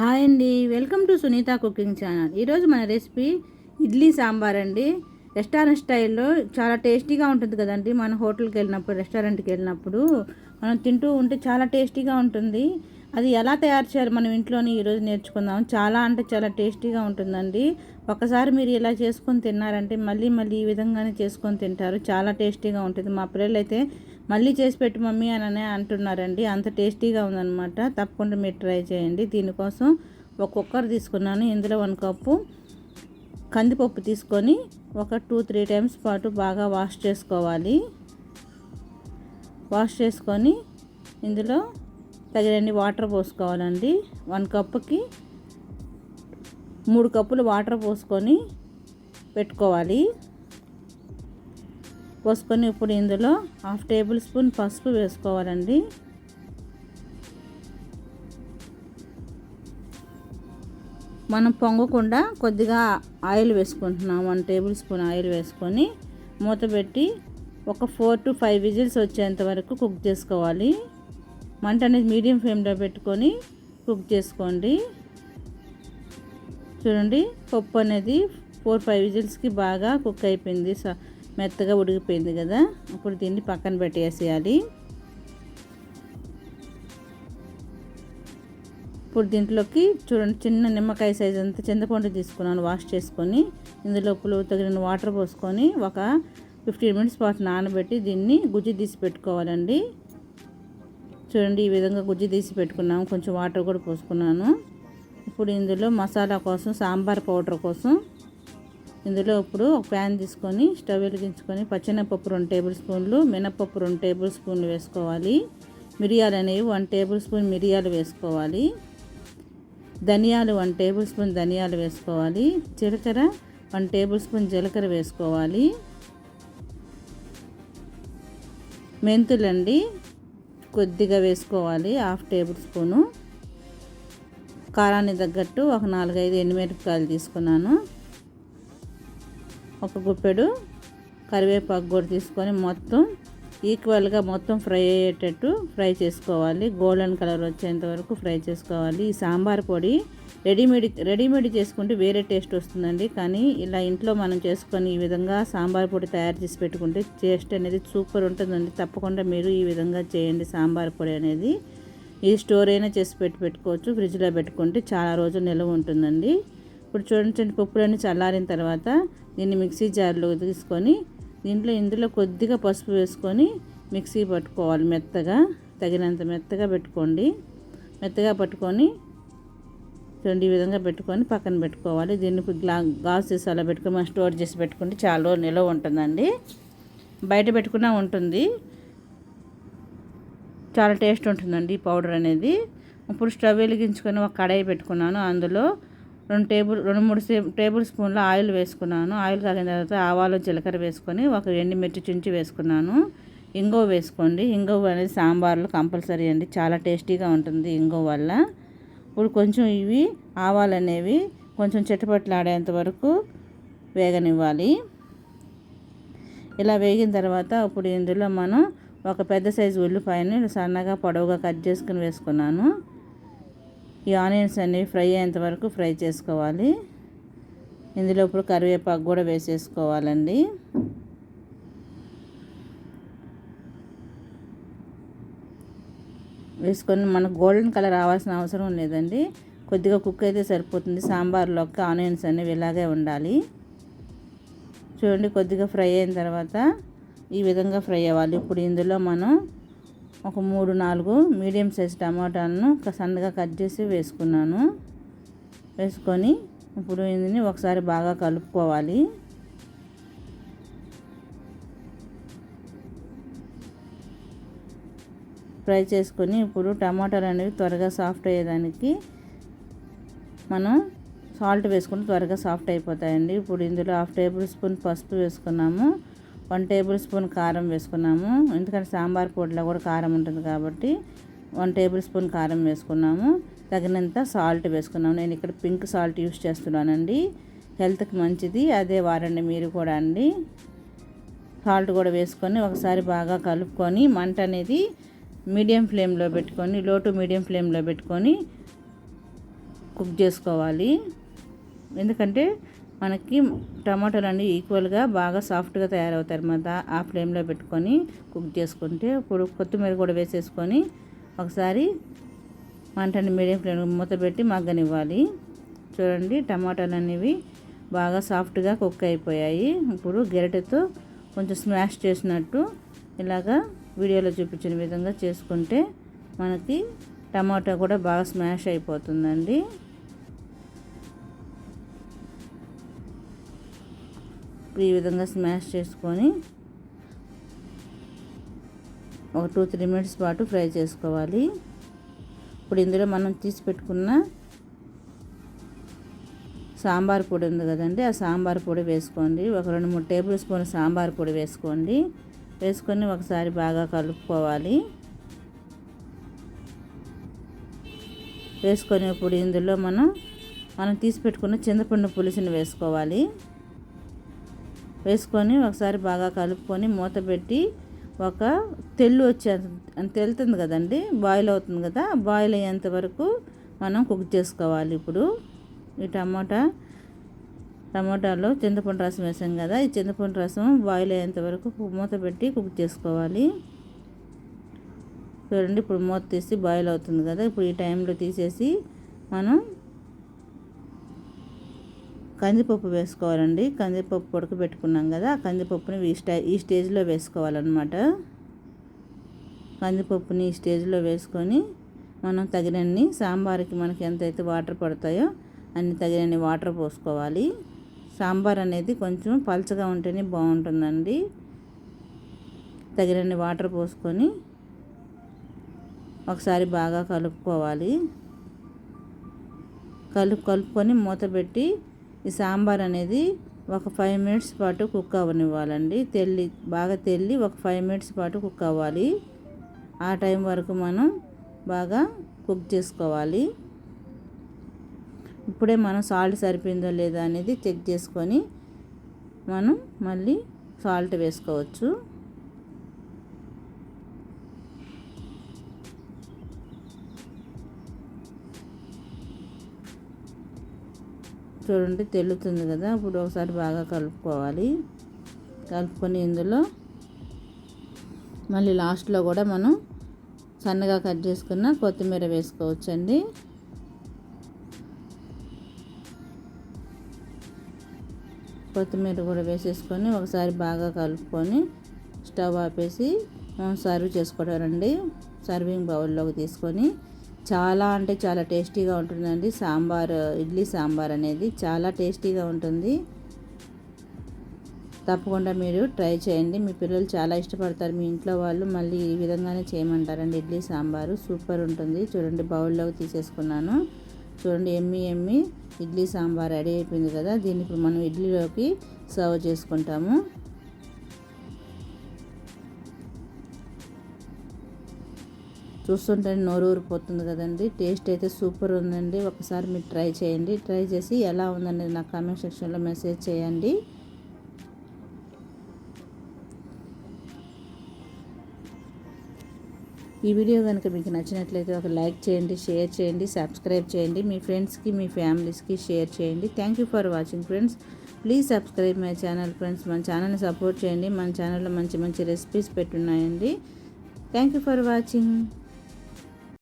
Hi అండి. Welcome to Sunitha cooking channel. ఈరోజు మన రెసిపీ ఇడ్లీ సాంబార్ అండి. రెస్టారెంట్ స్టైల్లో చాలా టేస్టీగా ఉంటుంది కదండి. మన హోటల్కి వెళ్ళినప్పుడు రెస్టారెంట్కి వెళ్ళినప్పుడు మనం తింటూ ఉంటే చాలా టేస్టీగా ఉంటుంది. అది ఎలా తయారు చేయాలి మనం ఇంట్లోనే ఈరోజు నేర్చుకుందాం. చాలా అంటే చాలా టేస్టీగా ఉంటుందండి. ఒకసారి మీరు ఇలా చేసుకొని తిన్నారంటే మళ్ళీ మళ్ళీ ఈ విధంగానే చేసుకొని తింటారు. చాలా టేస్టీగా ఉంటుంది. మా పిల్లలు అయితే మళ్ళీ చేసి పెట్టు మమ్మీ అని అంటున్నారండి. అంత టేస్టీగా ఉందన్నమాట. తప్పకుండా మీరు ట్రై చేయండి. దీనికోసం ఒక కుక్కర్ తీసుకున్నాను. ఇందులో వన్ కప్పు కందిపప్పు తీసుకొని ఒక టూ త్రీ టైమ్స్ పాటు బాగా వాష్ చేసుకోవాలి. వాష్ చేసుకొని ఇందులో తగినన్ని వాటర్ పోసుకోవాలండి. వన్ కప్పుకి మూడు కప్పులు వాటర్ పోసుకొని పెట్టుకోవాలి. పోసుకొని ఇప్పుడు ఇందులో హాఫ్ టేబుల్ స్పూన్ పసుపు వేసుకోవాలండి. మనం పొంగకుండా కొద్దిగా ఆయిల్ వేసుకుంటున్నాం. వన్ టేబుల్ స్పూన్ ఆయిల్ వేసుకొని మూత పెట్టి ఒక ఫోర్ టు ఫైవ్ విజిల్స్ వచ్చేంత వరకు కుక్ చేసుకోవాలి. మంట అనేది మీడియం ఫ్లేమ్లో పెట్టుకొని కుక్ చేసుకోండి. చూడండి పప్పు అనేది ఫోర్ ఫైవ్ విజిల్స్కి బాగా కుక్ అయిపోయింది. మెత్తగా ఉడికిపోయింది కదా. ఇప్పుడు దీన్ని పక్కన పెట్టేసేయాలి. ఇప్పుడు దీంట్లోకి చూడండి చిన్న నిమ్మకాయ సైజ్ అంతా చింతపండు తీసుకున్నాను వాష్ చేసుకొని. ఇందులో పులువు తగిన వాటర్ పోసుకొని ఒక ఫిఫ్టీన్ మినిట్స్ పాటు నానబెట్టి దీన్ని గుజ్జు తీసి పెట్టుకోవాలండి. చూడండి ఈ విధంగా గుజ్జు తీసి పెట్టుకున్నాము కొంచెం వాటర్ కూడా పోసుకున్నాను. ఇప్పుడు ఇందులో మసాలా కోసం సాంబార్ పౌడర్ కోసం ఇందులో ఇప్పుడు ఒక ప్యాన్ తీసుకొని స్టవ్ వెలిగించుకొని పచ్చెనపప్పు రెండు టేబుల్ స్పూన్లు మినపప్పు రెండు టేబుల్ స్పూన్లు వేసుకోవాలి. మిరియాలు అనేవి వన్ టేబుల్ స్పూన్ మిరియాలు వేసుకోవాలి. ధనియాలు వన్ టేబుల్ స్పూన్ ధనియాలు వేసుకోవాలి. జీలకర్ర వన్ టేబుల్ స్పూన్ జీలకర్ర వేసుకోవాలి. మెంతులండి కొద్దిగా వేసుకోవాలి. Half tablespoon. కారాన్ని తగ్గట్టు ఒక నాలుగైదు ఎండుమిరపకాయలు తీసుకున్నాను. ఒక గుప్పెడు కరివేపాకు కూడా తీసుకొని మొత్తం ఈక్వల్గా మొత్తం ఫ్రై అయ్యేటట్టు ఫ్రై చేసుకోవాలి. గోల్డెన్ కలర్ వచ్చేంత వరకు ఫ్రై చేసుకోవాలి. ఈ సాంబార్ పొడి రెడీమేడ్ రెడీమేడ్ చేసుకుంటే వేరే టేస్ట్ వస్తుందండి. కానీ ఇలా ఇంట్లో మనం చేసుకొని ఈ విధంగా సాంబార్ పొడి తయారు చేసి పెట్టుకుంటే టేస్ట్ అనేది సూపర్ ఉంటుందండి. తప్పకుండా మీరు ఈ విధంగా చేయండి సాంబార్ పొడి అనేది. ఇది స్టోర్ అయినా చేసి పెట్టి పెట్టుకోవచ్చు. ఫ్రిడ్జ్లో పెట్టుకుంటే చాలా రోజులు నిల్వ ఉంటుందండి. ఇప్పుడు చూడండి పప్పులన్నీ చల్లారిన తర్వాత దీన్ని మిక్సీ జార్లో తీసుకొని దీంట్లో ఇందులో కొద్దిగా పసుపు వేసుకొని మిక్సీ పట్టుకోవాలి మెత్తగా తగినంత మెత్తగా పెట్టుకోండి. మెత్తగా పట్టుకొని చూడండి ఈ విధంగా పెట్టుకొని పక్కన పెట్టుకోవాలి. దీన్ని గ్లా గాజు సీసా అలా పెట్టుకొని మనం స్టోర్ చేసి పెట్టుకుంటే చాలా నిలవ ఉంటుందండి. బయట పెట్టుకున్నా ఉంటుంది. చాలా టేస్ట్ ఉంటుందండి ఈ పౌడర్ అనేది. ఇప్పుడు స్టవ్ వెలిగించుకొని ఒక కడాయి పెట్టుకున్నాను అందులో. రెండు టేబుల్ రెండు మూడు టేబుల్ స్పూన్ల ఆయిల్ వేసుకున్నాను. ఆయిల్ కాగిన తర్వాత ఆవాలు జీలకర్ర వేసుకొని ఒక ఎండుమిర్చి చుంచి వేసుకున్నాను. ఇంగువ వేసుకోండి. ఇంగువ అనేది సాంబార్లో కంపల్సరీ అండి. చాలా టేస్టీగా ఉంటుంది ఇంగో వల్ల. ఇప్పుడు కొంచెం ఇవి ఆవాలు అనేవి కొంచెం చెట్టుపట్లాడేంత వరకు వేగనివ్వాలి. ఇలా వేగిన తర్వాత ఇప్పుడు ఇందులో మనం ఒక పెద్ద సైజు ఉల్లిపాయని సన్నగా పొడవుగా కట్ చేసుకుని వేసుకున్నాను. ఈ ఆనియన్స్ అనేవి ఫ్రై అయ్యేంత వరకు ఫ్రై చేసుకోవాలి. ఇందులో ఇప్పుడు కరివేపాకు కూడా వేసేసుకోవాలండి. వేసుకొని మనకు గోల్డెన్ కలర్ రావాల్సిన అవసరం లేదండి. కొద్దిగా కుక్ అయితే సరిపోతుంది. సాంబార్లోకి ఆనియన్స్ అనేవి ఇలాగే ఉండాలి. చూడండి కొద్దిగా ఫ్రై అయిన తర్వాత ఈ విధంగా ఫ్రై అవ్వాలి. ఇప్పుడు ఇందులో మనం ఒక మూడు నాలుగు మీడియం సైజ్ టమాటాలను సన్నగా కట్ చేసి వేసుకున్నాను. వేసుకొని ఇప్పుడు ఇందుని ఒకసారి బాగా కలుపుకోవాలి. ఫ్రై చేసుకొని ఇప్పుడు టమాటాలు అనేవి త్వరగా సాఫ్ట్ అయ్యేదానికి మనం సాల్ట్ వేసుకుని త్వరగా సాఫ్ట్ అయిపోతాయండి. ఇప్పుడు ఇందులో హాఫ్ టేబుల్ స్పూన్ పసుపు వేసుకున్నాము. వన్ టేబుల్ స్పూన్ కారం వేసుకున్నాము. ఎందుకంటే సాంబార్ పొడిలో కూడా కారం ఉంటుంది కాబట్టి వన్ టేబుల్ స్పూన్ కారం వేసుకున్నాము. తగినంత సాల్ట్ వేసుకున్నాము. నేను ఇక్కడ పింక్ సాల్ట్ యూస్ చేస్తున్నానండి. హెల్త్కి మంచిది. అదే వారండి మీరు కూడా అండి. సాల్ట్ కూడా వేసుకొని ఒకసారి బాగా కలుపుకొని మంట అనేది మీడియం ఫ్లేమ్లో పెట్టుకొని లో టు మీడియం ఫ్లేమ్లో పెట్టుకొని కుక్ చేసుకోవాలి. ఎందుకంటే మనకి టమాటోలు అన్నీ ఈక్వల్గా బాగా సాఫ్ట్గా తయారవుతాయి అన్నమాట. ఆ ఫ్లేమ్లో పెట్టుకొని కుక్ చేసుకుంటే ఇప్పుడు కొత్తిమీర కూడా వేసేసుకొని ఒకసారి మంటని మీడియం ఫ్లేమ్ మూత పెట్టి మగ్గనివ్వాలి. చూడండి టమాటాలు అనేవి బాగా సాఫ్ట్గా కుక్ అయిపోయాయి. ఇప్పుడు గెరటతో కొంచెం స్మాష్ చేసినట్టు ఇలాగా వీడియోలో చూపించిన విధంగా చేసుకుంటే మనకి టమాటా కూడా బాగా స్మాష్ అయిపోతుందండి. ఈ విధంగా స్మాష్ చేసుకొని ఒక టూ త్రీ మినిట్స్ పాటు ఫ్రై చేసుకోవాలి. ఇప్పుడు ఇందులో మనం తీసి పెట్టుకున్న సాంబార్ పొడి ఉంది కదండి ఆ సాంబార్ పొడి వేసుకోండి. ఒక రెండు మూడు టేబుల్ స్పూన్ సాంబార్ పొడి వేసుకోండి. వేసుకొని ఒకసారి బాగా కలుపుకోవాలి. వేసుకొని ఇప్పుడు ఇందులో మనం మనం తీసి పెట్టుకున్న చింతపండు పులుసుని వేసుకోవాలి. వేసుకొని ఒకసారి బాగా కలుపుకొని మూత పెట్టి ఒక తెల్లు వచ్చే తెలుతుంది కదండి? బాయిల్ అవుతుంది కదా? బాయిల్ అయ్యేంత వరకు మనం కుక్ చేసుకోవాలి ఇప్పుడు. ఈ టమాటా టమోటాలో చింతపండు రసం వేసాం కదా? ఈ చింతపండు రసం బాయిల్ అయ్యేంత వరకు మూత పెట్టి కుక్ చేసుకోవాలి. చూడండి ఇప్పుడు మూత తీసి బాయిల్ అవుతుంది కదా? ఇప్పుడు ఈ టైంలో తీసేసి మనం కందిపప్పు వేసుకోవాలండి. కందిపప్పు ఉడకబెట్టుకున్నాం కదా ఆ కందిపప్పుని ఈ స్టై ఈ స్టేజ్లో వేసుకోవాలన్నమాట. కందిపప్పుని ఈ స్టేజ్లో వేసుకొని మనం తగినన్ని సాంబార్కి మనకి ఎంతైతే వాటర్ పడతాయో అన్ని తగినన్ని వాటర్ పోసుకోవాలి. సాంబార్ అనేది కొంచెం పలచగా ఉంటేనే బాగుంటుందండి. తగినన్ని వాటర్ పోసుకొని ఒకసారి బాగా కలుపుకోవాలి. కలుపు కలుపుకొని మూత పెట్టి ఈ సాంబార్ అనేది ఒక ఫైవ్ మినిట్స్ పాటు కుక్ అవ్వనివ్వాలండి. తెల్లి బాగా తెల్లి ఒక ఫైవ్ మినిట్స్ పాటు కుక్ అవ్వాలి. ఆ టైం వరకు మనం బాగా కుక్ చేసుకోవాలి. ఇప్పుడే మనం సాల్ట్ సరిపోయిందో లేదా అనేది చెక్ చేసుకొని మనం మళ్ళీ సాల్ట్ వేసుకోవచ్చు. చూడండి తెలుతుంది కదా. ఇప్పుడు ఒకసారి బాగా కలుపుకోవాలి. కలుపుకొని ఇందులో మళ్ళీ లాస్ట్లో కూడా మనం సన్నగా కట్ చేసుకున్న కొత్తిమీర వేసుకోవచ్చండి. కొత్తిమీర కూడా వేసేసుకొని ఒకసారి బాగా కలుపుకొని స్టవ్ ఆపేసి సర్వ్ చేసుకోవడం సర్వింగ్ బౌల్లోకి తీసుకొని చాలా అంటే చాలా టేస్టీగా ఉంటుందండి. సాంబార్ ఇడ్లీ సాంబార్ అనేది చాలా టేస్టీగా ఉంటుంది. తప్పకుండా మీరు ట్రై చేయండి. మీ పిల్లలు చాలా ఇష్టపడతారు. మీ ఇంట్లో వాళ్ళు మళ్ళీ ఈ విధంగానే చేయమంటారండి. ఇడ్లీ సాంబారు సూపర్ ఉంటుంది. చూడండి బౌల్లోకి తీసేసుకున్నాను. చూడండి ఎమ్మి ఎమ్మి ఇడ్లీ సాంబార్ రెడీ అయిపోయింది కదా. దీన్ని ఇప్పుడు మనం ఇడ్లీలోకి సర్వ్ చేసుకుంటాము. చూస్తుంటే నోరు ఊరిపోతుంది కదండి. టేస్ట్ అయితే సూపర్ ఉందండి. ఒకసారి మీరు ట్రై చేయండి. ట్రై చేసి ఎలా ఉందనేది నాకు కామెంట్ సెక్షన్లో మెసేజ్ చేయండి. ఈ వీడియో కనుక మీకు నచ్చినట్లయితే ఒక లైక్ చేయండి షేర్ చేయండి సబ్స్క్రైబ్ చేయండి. మీ ఫ్రెండ్స్కి మీ ఫ్యామిలీస్కి షేర్ చేయండి. Thank you for watching friends please subscribe my channel friends మన ఛానల్ని సపోర్ట్ చేయండి. మన ఛానల్లో మంచి మంచి recipes పెట్టున్నాయండి. Thank you for watching